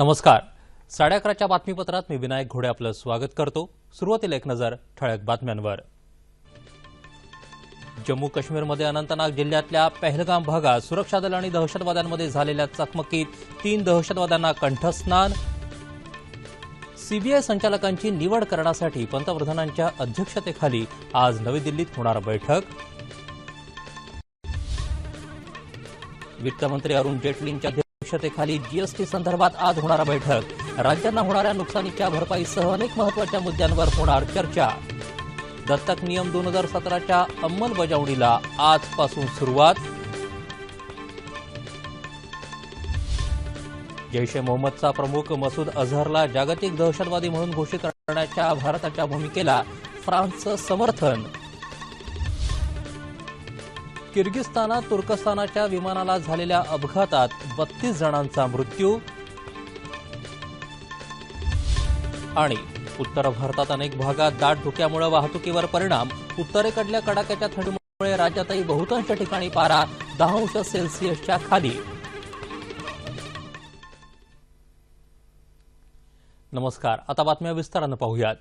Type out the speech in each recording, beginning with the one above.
नमस्कार. साडे अकराच्या बातमीपत्रात मी विनायक घोडे आपलं स्वागत करतो. सुरुवातीला एक नजर ठळक बातम्यांवर. जम्मू काश्मीरमध्ये अनंतनाग जिल्ह्यातल्या पहलगाम भागात सुरक्षा दल आणि दहशतवाद्यांमध्ये झालेल्या चकमकीत तीन दहशतवाद्यांना कंठस्नान. सीबीआय संचालकांची निवड करण्यासाठी पंतप्रधानांच्या अध्यक्षतेखाली आज नवी दिल्लीत होणार बैठक. वित्तमंत्री अरुण जेटलींच्या अध्यक्षतेखाली जीएसटी संदर्भात आज होणार बैठक. राज्यांना होणाऱ्या नुकसानीच्या भरपाईसह अनेक महत्त्वाच्या मुद्द्यांवर होणार चर्चा. दत्तक नियम दोन हजार सतराच्या अंमलबजावणीला आजपासून सुरुवात. जैश ए मोहम्मदचा प्रमुख मसूद अझहरला जागतिक दहशतवादी म्हणून घोषित करण्याच्या भारताच्या भूमिकेला फ्रान्सचं समर्थन. किर्गिस्तानात तुर्कस्तानाच्या विमानाला झालेल्या अपघातात बत्तीस जणांचा मृत्यू आणि उत्तर भारतात अनेक भागात दाट धुक्यामुळे वाहतुकीवर परिणाम. उत्तरेकडल्या कडाक्याच्या थंडीमुळे राज्यातही बहुतांश ठिकाणी पारा दहा अंश सेल्सिअसच्या खाली. नमस्कार. आता बातम्या विस्तारानं पाहूयात.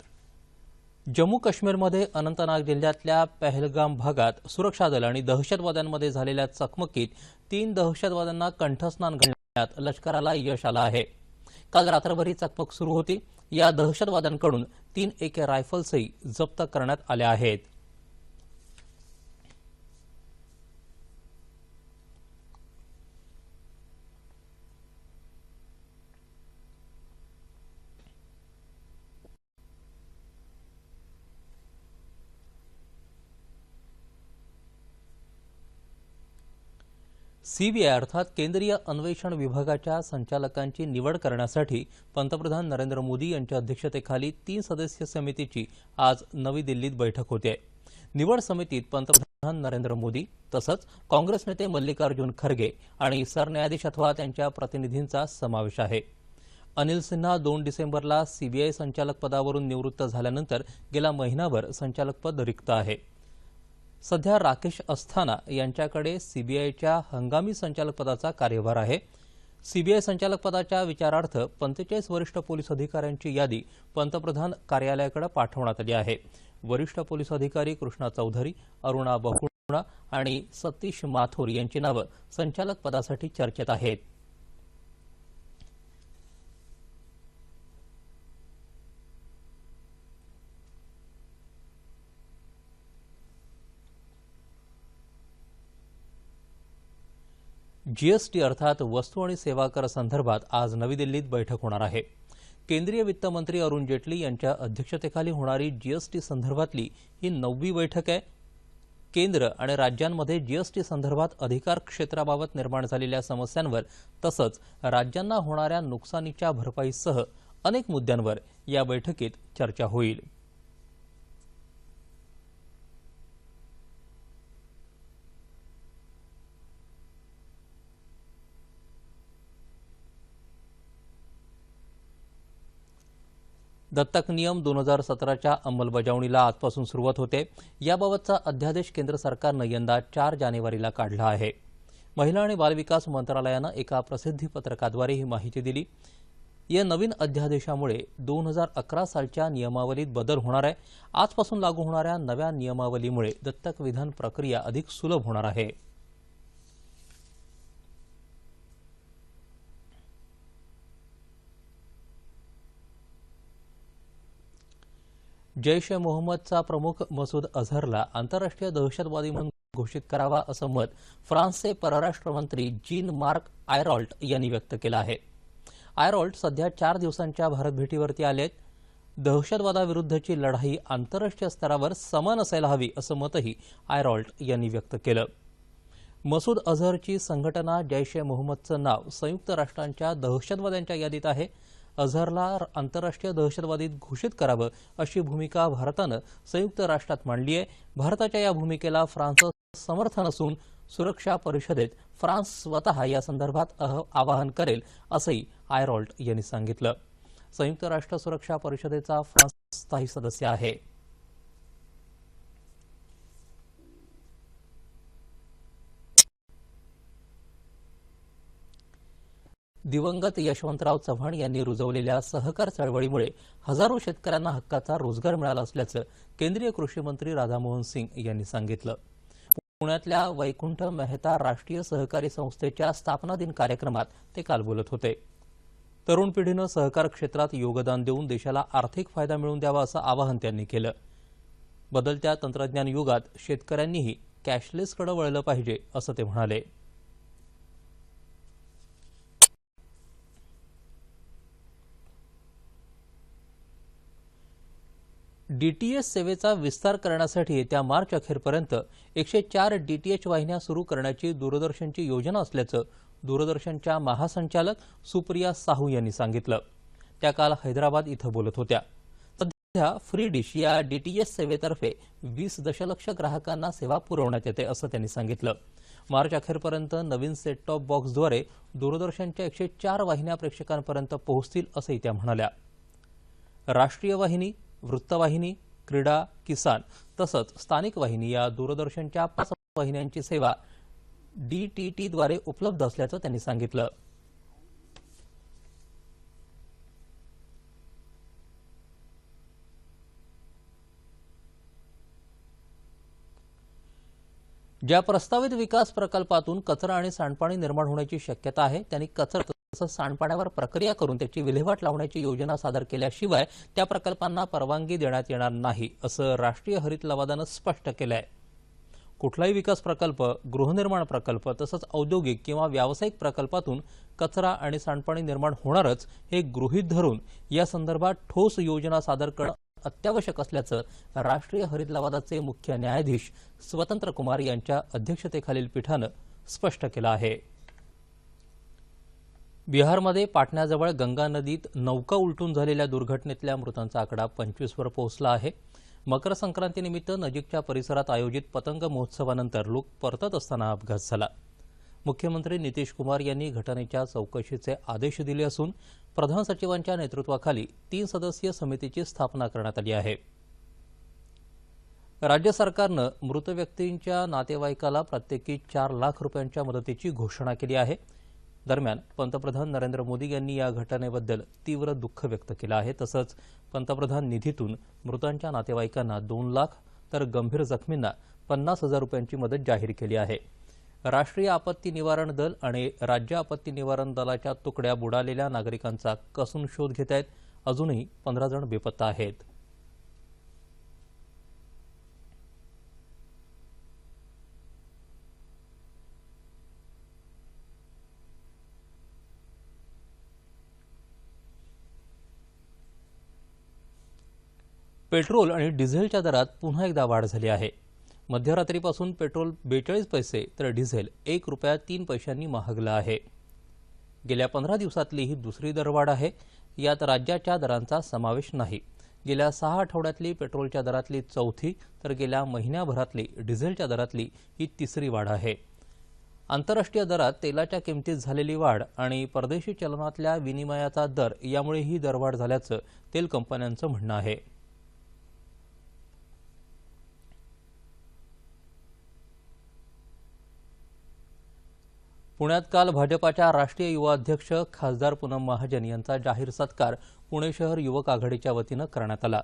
जम्मू काश्मीरमध्ये अनंतनाग जिल्ह्यातल्या पहलगाम भागात सुरक्षा दल आणि दहशतवाद्यांमध्ये झालेल्या चकमकीत तीन दहशतवाद्यांना कंठस्नान घालण्यात लष्कराला यश आलं आहे. काल रात्रभर ही चकमक सुरू होती. या दहशतवाद्यांकडून तीन एके रायफल्सही जप्त करण्यात आल्या आहेत. सीबीआय अर्थात केंद्रीय अन्वेषण विभागाच्या संचालकांची निवड करण्यासाठी पंतप्रधान नरेंद्र मोदी यांच्या अध्यक्षतेखाली तीन सदस्य समितीची आज नवी दिल्लीत बैठक होते. निवड समितीत पंतप्रधान नरेंद्र मोदी तसंच काँग्रेस नेते मल्लिकार्जुन खरगे आणि सरन्यायाधीश अथवा त्यांच्या प्रतिनिधींचा समावेश आहे. अनिल सिन्हा दोन डिसेंबरला सीबीआय संचालक पदावरून निवृत्त झाल्यानंतर गेला महिनाभर संचालकपद रिक्त आहे. सध्या राकेश अस्थाना यांच्याकडे सीबीआयच्या हंगामी संचालकपदाचा कार्यभार आहे. सीबीआय संचालकपदाच्या विचारार्थ पंचेचाळीस वरिष्ठ पोलीस अधिकाऱ्यांची यादी पंतप्रधान कार्यालयाकडे पाठवण्यात आली आहे. वरिष्ठ पोलीस अधिकारी कृष्णा चौधरी अरुणा बहुणा आणि सतीश माथुर यांची नावं संचालक पदासाठी चर्चेत आहेत. जीएसटी अर्थात वस्तू आणि सेवा कर संदर्भात आज नवी दिल्लीत बैठक होणार आहे. केंद्रीय वित्तमंत्री अरुण जेटली यांच्या अध्यक्षतेखाली होणारी जीएसटी संदर्भातली ही नववी बैठक आहे. केंद्र आणि राज्यांमध्ये जीएसटी संदर्भात अधिकार क्षेत्राबाबत निर्माण झालेल्या समस्यांवर तसंच राज्यांना होणाऱ्या नुकसानीच्या भरपाईसह अनेक मुद्द्यांवर या बैठकीत चर्चा होईल. दत्तक नियम दोन हजार सतराच्या अंमलबजावणीला आजपासून सुरुवात होते. याबाबतचा अध्यादेश केंद्र सरकारनं यंदा चार जानेवारीला काढला आहे. महिला आणि बालविकास मंत्रालयानं एका प्रसिद्धी पत्रकाद्वारे ही माहिती दिली. या नवीन अध्यादेशामुळे दोन हजार अकरा सालच्या नियमावलीत बदल होणार आहे. आजपासून लागू होणाऱ्या नव्या नियमावलीमुळे दत्तक विधान प्रक्रिया अधिक सुलभ होणार आहे. जैश ए मोहम्मदचा प्रमुख मसूद अझहरला आंतरराष्ट्रीय दहशतवादी म्हणून घोषित करावा असं मत फ्रान्सचे परराष्ट्र मंत्री जीन मार्क आयरॉल्ट यांनी व्यक्त केलं आहे. आयरॉल्ट सध्या चार दिवसांच्या भारत भेटीवरती आलेत. दहशतवादाविरुद्धची लढाई आंतरराष्ट्रीय स्तरावर समान असायला हवी असं मतही आयरॉल्ट यांनी व्यक्त केलं. मसूद अझहरची संघटना जैश ए मोहम्मदचं नाव संयुक्त राष्ट्रांच्या दहशतवाद्यांच्या यादीत आहे. अझहरला आंतरराष्ट्रीय दहशतवादीत घोषित करावं अशी भूमिका भारतानं संयुक्त राष्ट्रात मांडली आहे. भारताच्या या भूमिकेला फ्रान्सचं समर्थन असून सुरक्षा परिषदेत फ्रान्स स्वतः या संदर्भात आवाहन करेल असंही आयरॉल्ट यांनी सांगितलं. संयुक्त राष्ट्र सुरक्षा परिषदेचा फ्रान्स स्थायी सदस्य आहे. दिवंगत यशवंतराव चव्हाण यांनी रुजवलेल्या सहकार चळवळीमुळे हजारो शेतकऱ्यांना हक्काचा रोजगार मिळाला असल्याचं केंद्रीय कृषी मंत्री राधामोहन सिंग यांनी सांगितलं. पुण्यातल्या वैकुंठ मेहता राष्ट्रीय सहकारी संस्थेच्या स्थापना दिन कार्यक्रमात ते काल बोलत होते. तरुण पिढीनं सहकार क्षेत्रात योगदान देऊन देशाला आर्थिक फायदा मिळवून द्यावा असं आवाहन त्यांनी केलं. बदलत्या तंत्रज्ञान युगात शेतकऱ्यांनीही कॅशलेसकडे वळलं पाहिजे असं ते म्हणाले. डीटीएच सेवेचा विस्तार करण्यासाठी येत्या मार्च अखेरपर्यंत एकशे चार डीटीएच वाहिन्या सुरू करण्याची दूरदर्शनची योजना असल्याचं दूरदर्शनच्या महासंचालक सुप्रिया साहू यांनी सांगितलं. त्या काल हैदराबाद इथं बोलत होत्या. सध्या फ्री डिश या डीटीएच सेवेतर्फे वीस दशलक्ष ग्राहकांना सेवा पुरवण्यात येते असं त्यांनी सांगितलं. मार्च अखेरपर्यंत नवीन सेट टॉप बॉक्सद्वारे दूरदर्शनच्या एकशे चार वाहिन्या प्रेक्षकांपर्यंत पोहोचतील असंही त्या म्हणाल्या. राष्ट्रीय वाहिनी वृत्तवाहिनी क्रीडा किसान तसंच स्थानिक वाहिनी या दूरदर्शनच्या पाच वाहिन्यांची सेवा डीटीटीद्वारे उपलब्ध असल्याचं त्यांनी सांगितलं. ज्या प्रस्तावित विकास प्रकल्पातून कचरा आणि सांडपाणी निर्माण होण्याची शक्यता आहे त्यांनी कचरा तसंच सांडपाण्यावर प्रक्रिया करून त्याची विल्हेवाट लावण्याची योजना सादर केल्याशिवाय त्या प्रकल्पांना परवानगी देण्यात येणार नाही असं राष्ट्रीय हरित लवादानं स्पष्ट केलं आहे कुठलाही विकास प्रकल्प गृहनिर्माण प्रकल्प तसंच औद्योगिक किंवा व्यावसायिक प्रकल्पातून कचरा आणि सांडपाणी निर्माण होणारच हे गृहीत धरून या संदर्भात ठोस योजना सादर करणं अत्यावश्यक असल्याचं राष्ट्रीय हरित लवादाचे मुख्य न्यायाधीश स्वतंत्र कुमार यांच्या अध्यक्षतेखालील पीठानं स्पष्ट केलं आहे. बिहारमध्ये पाटण्याजवळ गंगा नदीत नौका उलटून झालेल्या दुर्घटनेतल्या मृतांचा आकडा पंचवीसवर पोहोचला आहे. मकर संक्रांतीनिमित्त नजीकच्या परिसरात आयोजित पतंग महोत्सवानंतर लोक परतत असताना अपघात झाला. मुख्यमंत्री नितीश कुमार यांनी घटनेच्या चौकशीचे आदेश दिले असून प्रधान सचिवांच्या नेतृत्वाखाली तीन सदस्यीय समितीची स्थापना करण्यात आली आहे. राज्य सरकारनं मृत व्यक्तींच्या नातेवाईकाला प्रत्येकी चार लाख रुपयांच्या मदतीची घोषणा केली आहे. दरम्यान पंतप्रधान नरेंद्र मोदी यांनी या घटनेबद्दल तीव्र दुःख व्यक्त केलं आहे. तसंच पंतप्रधान निधीतून मृतांच्या नातेवाईकांना दोन लाख तर गंभीर जखमींना पन्नास हजार रुपयांची मदत जाहीर केली आहे. राष्ट्रीय आपत्ती निवारण दल आणि राज्य आपत्ती निवारण दलाच्या तुकड्या बुडालेल्या नागरिकांचा कसून शोध घेत आहेत अजूनही पंधरा जण बेपत्ता आहेत. पेट्रोल आणि डिझेलच्या दरात पुन्हा एकदा वाढ झाली आहे. मध्यरात्रीपासून पेट्रोल बेचाळीस पैसे तर डिझेल एक रुपया तीन पैशांनी महागलं आहे. गेल्या पंधरा दिवसातली ही दुसरी दरवाढ आहे. यात राज्याच्या दरांचा समावेश नाही. गेल्या सहा आठवड्यातली पेट्रोलच्या दरातली चौथी तर गेल्या महिन्याभरातली डिझेलच्या दरातली ही तिसरी वाढ आहे. आंतरराष्ट्रीय दरात तेलाच्या किमतीत झालेली वाढ आणि परदेशी चलनातल्या विनिमयाचा दर यामुळे ही दरवाढ झाल्याचं तेल कंपन्यांचं म्हणणं आहे. पुण्यात काल भाजपाच्या राष्ट्रीय युवा अध्यक्ष खासदार पूनम महाजन यांचा जाहीर सत्कार पुणे शहर युवक आघाडीच्या वतीनं करण्यात आला.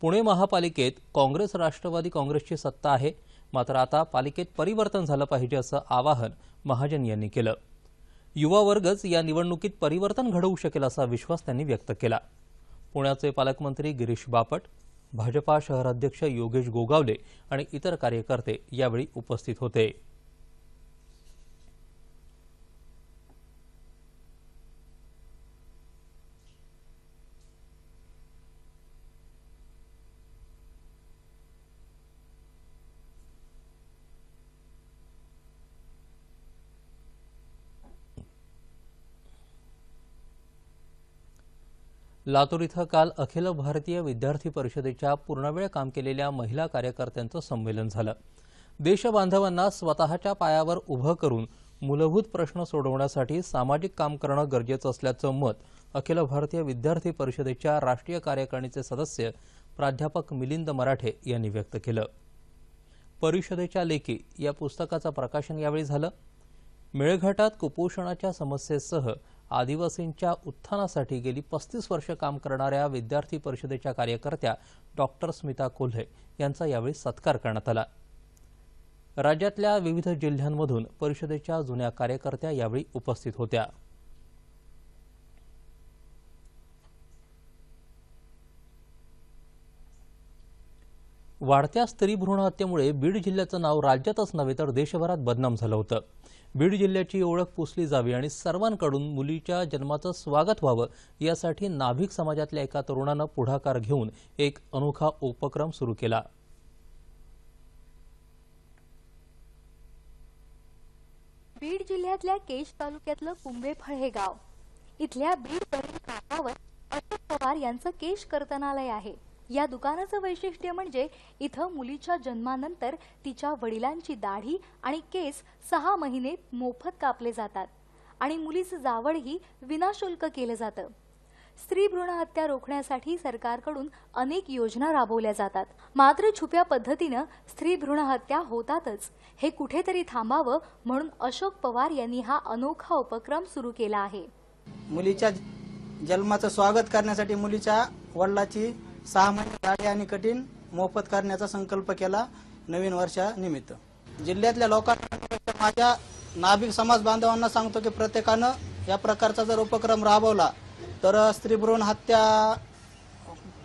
पुणे महापालिकेत काँग्रेस राष्ट्रवादी काँग्रेसची सत्ता आहे मात्र आता पालिकेत परिवर्तन झालं पाहिजे असं आवाहन महाजन यांनी केलं. युवा वर्गच या निवडणुकीत परिवर्तन घडवू शकेल असा विश्वास त्यांनी व्यक्त केला. पुण्याचे पालकमंत्री गिरीश बापट भाजपा शहराध्यक्ष योगेश गोगावले आणि इतर कार्यकर्ते यावेळी उपस्थित होते. लातूर इथं काल अखिल भारतीय विद्यार्थी परिषदेच्या पूर्णवेळ काम केलेल्या महिला कार्यकर्त्यांचं संमेलन झालं. देशबांधवांना स्वतःच्या पायावर उभं करून मूलभूत प्रश्न सोडवण्यासाठी सामाजिक काम करणं गरजेचं असल्याचं मत अखिल भारतीय विद्यार्थी परिषदेच्या राष्ट्रीय कार्यकारिणीचे सदस्य प्राध्यापक मिलिंद मराठे यांनी व्यक्त केलं. परिषदेच्या लेखी या पुस्तकाचं प्रकाशन यावेळी झालं. मेळघाटात कुपोषणाच्या समस्येसह आदिवासींच्या उत्थानासाठी गेली पस्तीस वर्ष काम करणाऱ्या विद्यार्थी परिषदेच्या कार्यकर्त्या डॉक्टर स्मिता कोल्हे यांचा यावेळी सत्कार करण्यात आला. राज्यातल्या विविध जिल्ह्यांमधून परिषदेच्या जुन्या कार्यकर्त्या यावेळी उपस्थित होत्या. वाढत्या स्त्री भ्रूण हत्येमुळे बीड जिल्ह्याचं नाव राज्यातच नव्हे तर देशभरात बदनाम झालं होतं. बीड जिल्ह्याची ओळख पुसली जावी आणि सर्वांकडून मुलीच्या जन्माचं स्वागत व्हावं यासाठी नाभिक समाजातल्या एका तरुणानं पुढाकार घेऊन एक अनोखा उपक्रम सुरू केला. बीड जिल्ह्यातल्या केश तालुक्यातलं कुंभेफळ हे गाव. इथल्या बीड काठावर अशोक पवार यांचं केश कर्तनालय आहे. या दुकानाचं वैशिष्ट्य म्हणजे इथं मुलीच्या जन्मानंतर तिच्या वडिलांची दाढी आणि केस सहा महिने मोफत कापले जातात आणि मुलीचं जावळही विनाशुल्क केलं जातं. स्त्री भ्रूण हत्या रोखण्यासाठी सरकारकडून अनेक योजना राबवल्या जातात. मात्र छुप्या पद्धतीनं स्त्री भ्रूण हत्या होतातच. हे कुठेतरी थांबावं म्हणून अशोक पवार यांनी हा अनोखा उपक्रम सुरू केला आहे. मुलीच्या जन्माचं स्वागत करण्यासाठी मुलीच्या वडिलाची सहा महिने दाढी आणि कठीण मोफत करण्याचा संकल्प केला नवीन वर्षानिमित्त. जिल्ह्यातल्या लोकांना माझ्या नाभिक समाज बांधवांना सांगतो की प्रत्येकानं या प्रकारचा जर उपक्रम राबवला तर स्त्री भ्रूण हत्या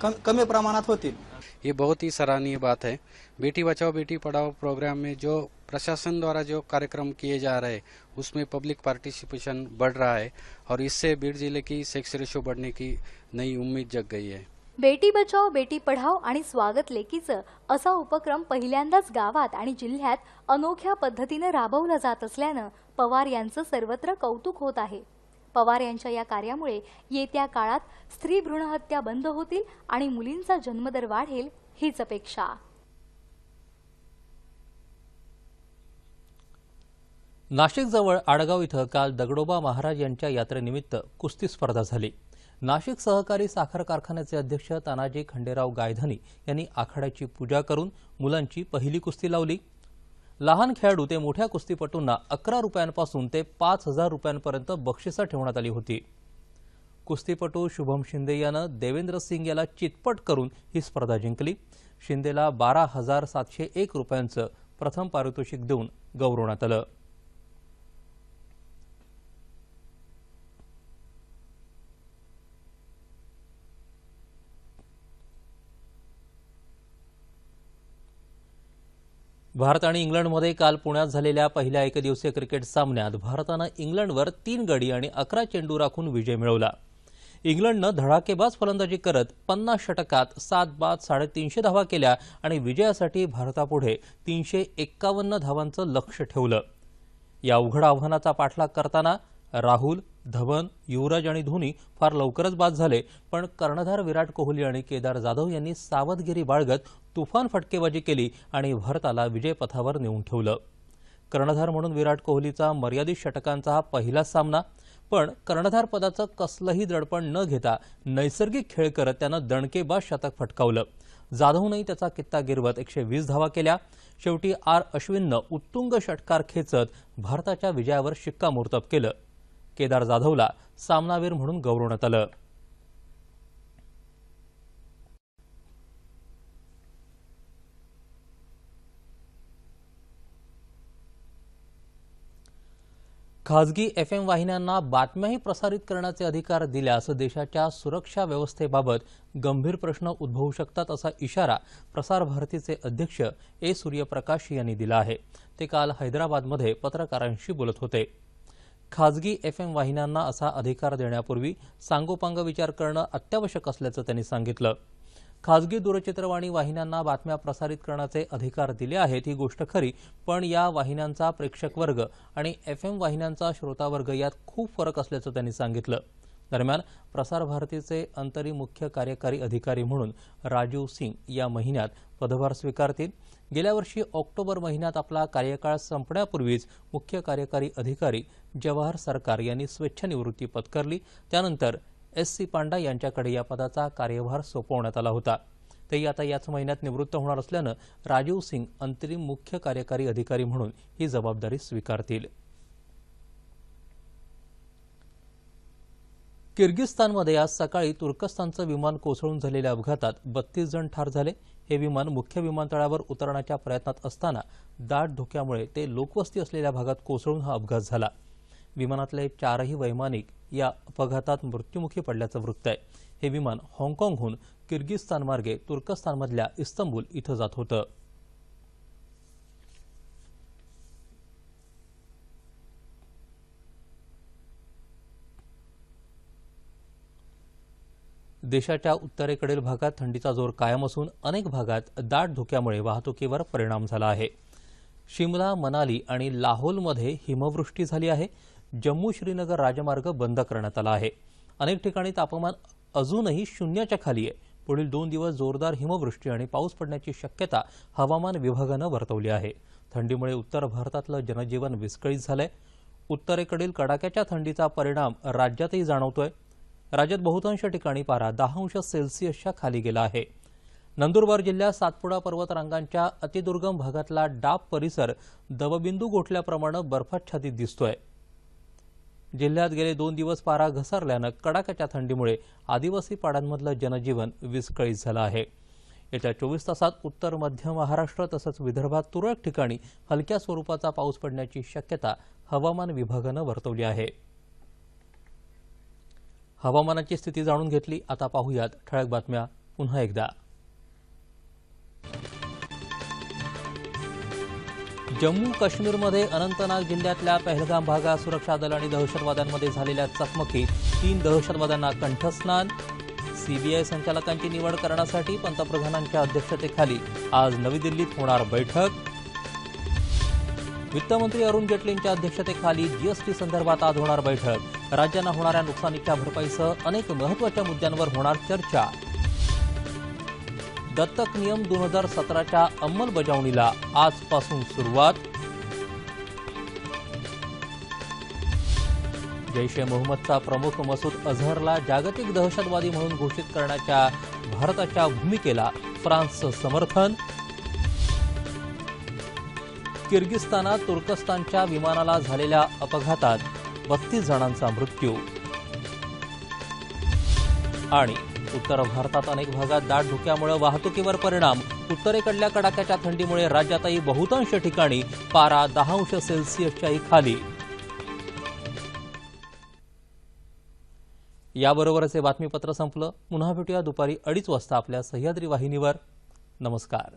कम- कमी प्रमाणात होतील. ये बहुत ही सराहनीय बात है. बेटी बचाओ बेटी पढ़ाओ प्रोग्राम में जो प्रशासन द्वारा जो कार्यक्रम किए जा रहे हैं उसमें पब्लिक पार्टिसिपेशन बढ़ रहा है और इससे बीड़ जिले की सेक्स रेशो बढ़ने की नई उम्मीद जग गई है। बेटी बचाओ बेटी पढाओ आणि स्वागत लेकीचं असा उपक्रम पहिल्यांदाच गावात आणि जिल्ह्यात अनोख्या पद्धतीनं राबवला जात असल्यानं पवार यांचं सर्वत्र कौतुक होत आहे. पवार यांच्या या कार्यामुळे येत्या काळात स्त्री भ्रूणहत्या बंद होतील आणि मुलींचा जन्मदर वाढेल हीच अपेक्षा. नाशिकजवळ आडगाव इथं काल दगडोबा महाराज यांच्या यात्रेनिमित्त कुस्ती स्पर्धा झाली. नाशिक सहकारी साखर कारखान्याचे अध्यक्ष तानाजी खंडेराव गायधनी यांनी आखाड्याची पूजा करून मुलांची पहिली कुस्ती लावली. लहान खेळाडू ते मोठ्या कुस्तीपटूंना अकरा रुपयांपासून ते पाच हजार रुपयांपर्यंत बक्षिसं ठेवण्यात आली होती. कुस्तीपटू शुभम शिंदे यानं देवेंद्र सिंग याला चितपट करून ही स्पर्धा जिंकली. शिंदेला बारा हजार सातशे एक रुपयांचं प्रथम पारितोषिक देऊन गौरवण्यात आलं. भारत आणि इंग्लंडमध्ये काल पुण्यात झालेल्या पहिल्या एकदिवसीय क्रिकेट सामन्यात भारतानं इंग्लंडवर तीन गडी आणि अकरा चेंडू राखून विजय मिळवला. इंग्लंडनं धडाकेबाज फलंदाजी करत पन्नास षटकात सात बाद साडेतीनशे धावा केल्या आणि विजयासाठी भारतापुढे तीनशे एक्कावन्न धावांचं लक्ष ठेवलं. या अवघड आव्हानाचा पाठलाग करताना राहुल धवन युवराज आणि धोनी फार लवकरच बाद झाले पण कर्णधार विराट कोहली आणि केदार जाधव यांनी सावधगिरी बाळगत तुफान फटकेबाजी केली आणि भारताला विजयपथावर नेऊन ठेवलं. कर्णधार म्हणून विराट कोहलीचा मर्यादित षटकांचा हा पहिलाच सामना पण कर्णधार पदाचं कसलंही दडपण न घेता नैसर्गिक खेळ करत त्यानं दणकेबाज शतक फटकावलं. जाधवनंही त्याचा कित्ता गिरवत एकशे वीस धावा केल्या. शेवटी आर अश्विननं उत्तुंग षटकार खेचत भारताच्या विजयावर शिक्कामोर्तब केलं. केदार जाधवला सामनावीर म्हणून गौरवण्यात आलं. खासगी एफ एम वाहिन्यांना बातम्याही प्रसारित करण्याचे अधिकार दिल्यास देशाच्या सुरक्षा व्यवस्थेबाबत गंभीर प्रश्न उद्भवू शकतात असा इशारा प्रसार भारतीचे अध्यक्ष ए सूर्यप्रकाश यांनी दिला आहे. ते काल हैदराबादमध्ये पत्रकारांशी बोलत होते. खाजगी एफ एम वाहिन्यांना असा अधिकार देण्यापूर्वी सांगोपांग विचार करणं अत्यावश्यक असल्याचं त्यांनी सांगितलं. खाजगी दूरचित्रवाणी वाहिन्यांना बातम्या प्रसारित करण्याचे अधिकार दिले आहेत ही गोष्ट खरी पण या वाहिन्यांचा प्रेक्षक वर्ग आणि एफ एम वाहिन्यांचा श्रोतावर्ग यात खूप फरक असल्याचं त्यांनी सांगितलं. दरम्यान प्रसार भारतीचे अंतरी मुख्य कार्यकारी अधिकारी म्हणून राजीव सिंग या महिन्यात पदभार स्वीकारतील. गेल्या वर्षी ऑक्टोबर महिन्यात आपला कार्यकाळ संपण्यापूर्वीच मुख्य कार्यकारी अधिकारी जवाहर सरकार यांनी स्वेच्छानिवृत्ती पत्करली त्यानंतर एस सी पांडा यांच्याकडे या पदाचा कार्यभार सोपवण्यात आला होता. तेही आता याच महिन्यात निवृत्त होणार असल्यानं राजीव सिंग अंतरिम मुख्य कार्यकारी अधिकारी म्हणून ही जबाबदारी स्वीकारतील. किर्गिस्तानमध्ये आज सकाळी तुर्कस्तानचं विमान कोसळून झालेल्या अपघातात बत्तीस जण ठार झाले. हे विमान मुख्य विमानतळावर उतरण्याच्या प्रयत्नात असताना दाट धुक्यामुळे ते लोकवस्ती असलेल्या भागात कोसळून हा अपघात झाला. विमानातले चारही वैमानिक या अपघातात मृत्युमुखी पडल्याचं वृत्त आहे. हे विमान हाँगकाँगहून किर्गिस्तानमार्गे तुर्कस्तानमधल्या इस्तंबूल इथं जात होतं. देशाच्या उत्तरेकडील भागात थंडीचा जोर कायम असून अनेक भागात दाट धुक्यामुळे वाहतुकीवर परिणाम झाला आहे. शिमला मनाली आणि लाहोलमध्ये हिमवृष्टी झाली आहे. जम्मू श्रीनगर राजमार्ग बंद करण्यात आला आहे. अनेक ठिकाणी तापमान अजूनही शून्याच्या खाली आहे. पुढील दोन दिवस जोरदार हिमवृष्टी आणि पाऊस पडण्याची शक्यता हवामान विभागानं वर्तवली आहे. थंडीमुळे उत्तर भारतातलं जनजीवन विस्कळीत झालंय. उत्तरेकडील कडाक्याच्या थंडीचा परिणाम राज्यातही जाणवतोय. राज्यात बहुतांश ठिकाणी पारा दहा अंश सेल्सिअसच्या खाली गेला आहे. नंदुरबार जिल्ह्यात सातपुडा पर्वतरांगांच्या अतिदुर्गम भागातला डाब परिसर दवबिंदू गोठल्याप्रमाणे बर्फाच्छादित दिसतोय. जिल्ह्यात गेले दोन दिवस पारा घसरल्यानं कडाक्याच्या थंडीमुळे आदिवासी पाड्यांमधलं जनजीवन विस्कळीत झालं आहे. येत्या चोवीस तासात उत्तर मध्य महाराष्ट्र तसंच विदर्भात तुरळक ठिकाणी हलक्या स्वरूपाचा पाऊस पडण्याची शक्यता हवामान विभागानं वर्तवली आहे. हवामानाची स्थिती जाणून घेतली. आता पाहूयात ठळक बातम्या पुन्हा एकदा. जम्मू काश्मीरमध्ये अनंतनाग जिल्ह्यातल्या पहलगाम भागात सुरक्षा दल आणि दहशतवाद्यांमध्ये झालेल्या चकमकीत तीन दहशतवाद्यांना कंठस्नान. सीबीआय संचालकांची निवड करण्यासाठी पंतप्रधानांच्या अध्यक्षतेखाली आज नवी दिल्लीत होणार बैठक. वित्तमंत्री अरुण जेटलींच्या अध्यक्षतेखाली जीएसटी संदर्भात आज होणार बैठक. राज्यांना होणाऱ्या नुकसानीच्या भरपाईसह अनेक महत्त्वाच्या मुद्द्यांवर होणार चर्चा. दत्तक नियम दोन हजार सतराच्या अंमलबजावणीला आजपासून सुरुवात. जैश ए मोहम्मदचा प्रमुख मसूद अझहरला जागतिक दहशतवादी म्हणून घोषित करण्याच्या भारताच्या भूमिकेला फ्रान्सचं समर्थन. किर्गिस्तानात तुर्कस्तानच्या विमानाला झालेल्या अपघातात बत्तीस जणांचा मृत्यू. आणि उत्तर भारतात अनेक भागात दाट धुक्यामुळे वाहतुकीवर परिणाम. उत्तरेकडल्या कडाक्याच्या थंडीमुळे राज्यातही बहुतांश ठिकाणी पारा दहा अंश सेल्सिअसच्याही खाली. याबरोबरच हे बातमीपत्र संपलं. पुन्हा भेटूया दुपारी अडीच वाजता आपल्या सह्याद्री वाहिनीवर. नमस्कार.